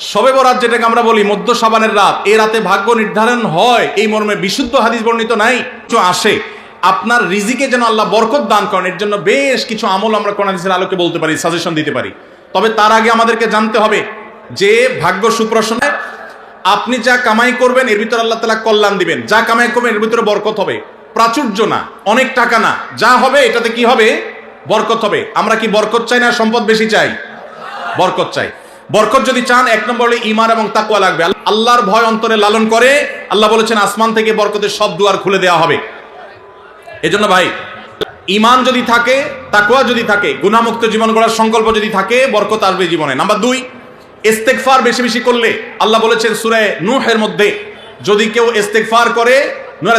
সবে বরাত যেটাকে আমরা বলি মধ্য সাবানের রাত, এ রাতে ভাগ্য নির্ধারণ হয়, এই মর্মে বিশুদ্ধ হাদিস বর্ণিত নাই কিছু আসে। আপনার রিজিকে যেন আল্লাহ বরকত দান করেন, এর জন্য বেশ কিছু আমল আমরা কোরআন হাদিসের আলোকে বলতে পারি সাজেশন দিতে পারি। তবে তার আগে আমাদেরকে জানতে হবে যে ভাগ্য সুপ্রসন্নায় আপনি যা কামাই করবেন, এর ভিতরে আল্লাহ তালা কল্যাণ দিবেন। যা কামাই করবেন, এর ভিতরে বরকত হবে। প্রাচুর্য না, অনেক টাকা না। যা হবে, এটাতে কি হবে? বরকত হবে। আমরা কি বরকত চাই না, সম্পদ বেশি চাই? বরকত চাই। বরকত যদি চান, এক নম্বর ইমান এবং তাকুয়া লাগবে। আল্লাহর ভয় অন্তরে লালন করে আল্লাহ বলেছেন, আসমান থেকে বরকতের সব দুয়ার খুলে দেওয়া হবে। এজন্য ভাই ইমান যদি থাকে তাকুয়া যদি থাকে গুণামুক্ত জীবন গড়ার সংকল্প যদি থাকে, বরকত আসবে জীবনে। নাম্বার দুই ইস্তেকফার বেশি বেশি করলে, আল্লাহ বলেছেন সুরে নূহের মধ্যে, যদি কেউ ইস্তেকফার করে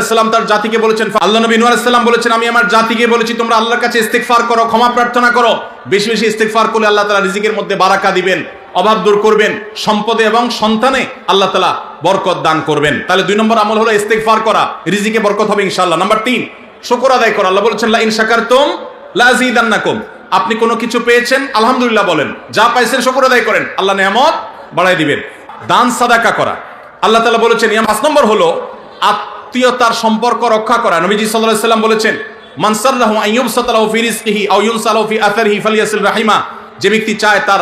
সালাম তার জাতিকে বলেছেন, আল্লাহ নবী সালাম বলেছেন, আমি আমার জাতিকে বলেছি, তোমরা আল্লাহর কাছে ইস্তেকফার করো, ক্ষমা প্রার্থনা করো। বেশি বেশি ইস্তেকফার করলে আল্লাহ তাআলা রিজিকের মধ্যে বারাকা দিবেন। অভাব দূর করবেন, সম্পদে এবং সন্তানে আল্লাহ তাআলা বরকত দান করবেন। তাহলে দুই নম্বর আমল হলো ইস্তেকফার করা, রিজিকে বরকত হবে ইনশাল্লাহ নাম্বার তিন, শুকর আদায় করা। আল্লাহ বলেছেন লা ইন শাকারতুম লা আযীদান্নাকুম আপনি কোনো কিছু পেয়েছেন, আলহামদুলিল্লাহ বলেন। যা পাইছেন শুকর আদায় করেন, আল্লাহ নিয়ামত বাড়াই দিবেন। দান, সাদাকা করা। আল্লাহ তাআলা বলেছেন পাঁচ নম্বর হলো আত্মীয়তার সম্পর্ক রক্ষা করা। নবীজি সাল্লাল্লাহু সাল্লাম বলেছেন, মান সাররাহু আন ইউবসাতালাহু ফি রিজকিহি আও ইউনসালাহু ফি আথারিহি ফালিয়াসিল রাহিমা। যে ব্যক্তি চায় তার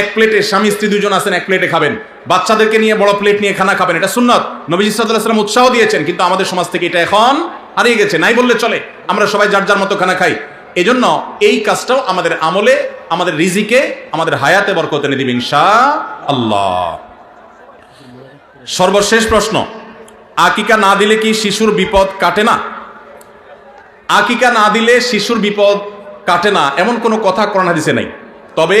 এক প্লেটে স্বামী স্ত্রী দুজন আছেন, এক প্লেটে খাবেন। বাচ্চাদেরকে নিয়ে বড় প্লেট নিয়ে খানা খাবেন, এটা সুন্নত। নবীজি সাল্লাহ সাল্লাম উৎসাহ দিয়েছেন, কিন্তু আমাদের সমাজ থেকে এটা এখন হারিয়ে গেছে। নাই বললে চলে, আমরা সবাই যার যার মতো খানা খাই। এই জন্য এই কাজটাও আমাদের আমলে, আমাদের রিজিকে, আমাদের হায়াতে বরকত এনে দিবে ইনশা আল্লাহ সর্বশেষ প্রশ্ন, আকিকা না দিলে কি শিশুর বিপদ কাটে না? আকিকা না দিলে শিশুর বিপদ কাটে না, এমন কোনো কথা কোরআন দিছে নাই। তবে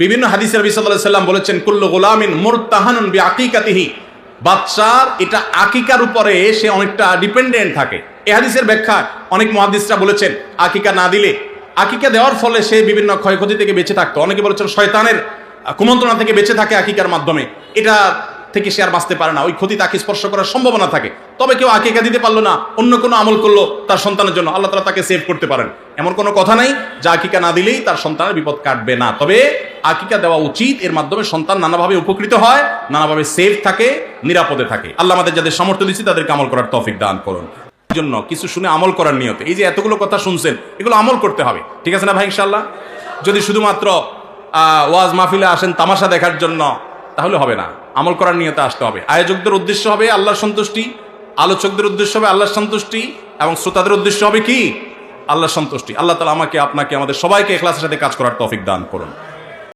বিভিন্ন হাদিসের নবী সাল্লাল্লাহু আলাইহি সাল্লাম বলেছেন, কুল্লু গোলামিন মুরতাহানুন বি আকিকাতিহি বাচ্চার এটা আকিকার উপরে সে অনেকটা ডিপেন্ডেন্ট থাকে। এ হাদিসের ব্যাখ্যা অনেক মহাদিসরা বলেছেন, আকিকা না দিলে, আকিকা দেওয়ার ফলে সে বিভিন্ন ক্ষয়ক্ষতি থেকে বেঁচে থাকতো। অনেকে বলেছেন, শয়তানের কুমন্ত্রণা থেকে বেঁচে থাকে আকিকার মাধ্যমে। এটা থেকে সে আর বাঁচতে পারে না। ওই ক্ষতি তাকে স্পর্শ করার সম্ভাবনা থাকে। তবে কেউ আকিকা দিতে পারল না, অন্য কোনো আমল করল তার সন্তানের জন্য। আল্লাহ তালা তাকে সেভ করতে পারেন। এমন কোনো কথা নাই যে আকিকা না দিলেই তার সন্তানের বিপদ কাটবে না। তবে আকিকা দেওয়া উচিত। এর মাধ্যমে সন্তান নানাভাবে উপকৃত হয়, নানাভাবে সেফ থাকে, নিরাপদে থাকে। আল্লাহ আমাদের যাদের সামর্থ্য দিচ্ছি তাদেরকে আমল করার তৌফিক দান করুন। জন্য কিছু শুনে আমল করার নিয়তে। এই যে এতগুলো কথা শুনছেন, এগুলো আমল করতে হবে। ঠিক আছে না ভাই ইনশাল্লাহ যদি শুধুমাত্র ওয়াজ মাহফিলে আসেন তামাশা দেখার জন্য, তাহলে হবে না। আমল করার নিয়তে আসতে হবে। আয়োজকদের উদ্দেশ্য হবে আল্লাহর সন্তুষ্টি, আলোচকদের উদ্দেশ্য হবে আল্লাহর সন্তুষ্টি, এবং শ্রোতাদের উদ্দেশ্য হবে কি? আল্লাহর সন্তুষ্টি। আল্লাহ তালা আমাকে, আপনাকে, আমাদের সবাইকে এখলাসের সাথে কাজ করার তফিক দান করুন।